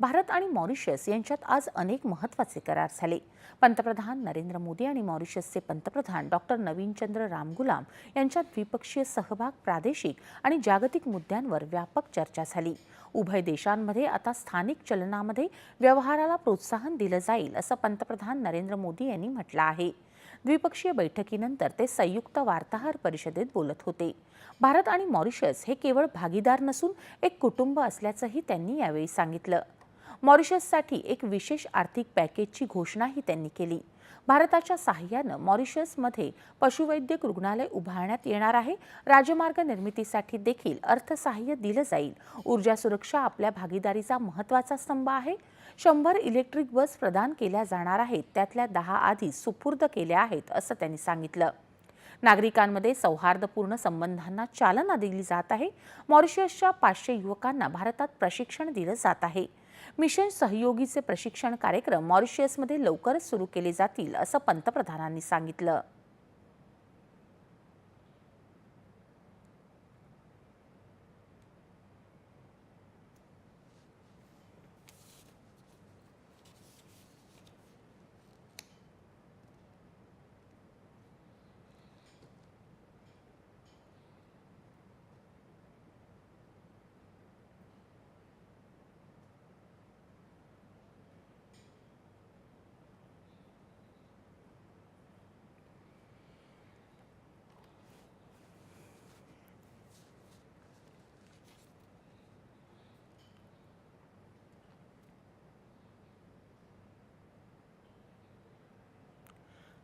भारत आणि मॉरिशस यांच्यात आज अनेक महत्त्वाचे करार झाले. पंतप्रधान नरेंद्र मोदी आणि मॉरिशसचे पंतप्रधान डॉक्टर नवीनचंद्र रामगुलाम यांच्यात द्विपक्षीय सहभाग प्रादेशिक आणि जागतिक मुद्द्यांवर व्यापक चर्चा झाली. उभय देशांमध्ये आता स्थानिक चलनामध्ये व्यवहाराला प्रोत्साहन दिलं जाईल असं पंतप्रधान नरेंद्र मोदी यांनी म्हटलं आहे. द्विपक्षीय बैठकीनंतर ते संयुक्त वार्ताहर परिषदेत बोलत होते. भारत आणि मॉरिशस हे केवळ भागीदार नसून एक कुटुंब असल्याचंही त्यांनी यावेळी सांगितलं. मॉरिशससाठी एक विशेष आर्थिक पॅकेजची घोषणाही त्यांनी केली. भारताच्या सहाय्यानं मॉरिशसमध्ये पशुवैद्यक रुग्णालय उभारण्यात येणार आहे. राजमार्ग निर्मितीसाठी देखील अर्थसहाय्य दिलं जाईल. ऊर्जा सुरक्षा आपल्या भागीदारीचा महत्त्वाचा स्तंभ आहे. शंभर इलेक्ट्रिक बस प्रदान केल्या जाणार आहेत. त्यातल्या दहा आधी सुपूर्द केल्या आहेत असं त्यांनी सांगितलं. नागरिकांमध्ये सौहार्दपूर्ण संबंधांना चालना दिली जात आहे. मॉरिशसच्या पाचशे युवकांना भारतात प्रशिक्षण दिलं जात आहे. मिशन सहयोगीचे प्रशिक्षण कार्यक्रम मॉरिशसमध्ये लवकरच सुरू केले जातील असं पंतप्रधानांनी सांगितलं.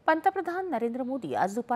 पंतप्रधान नरेंद्र मोदी आज दुपारी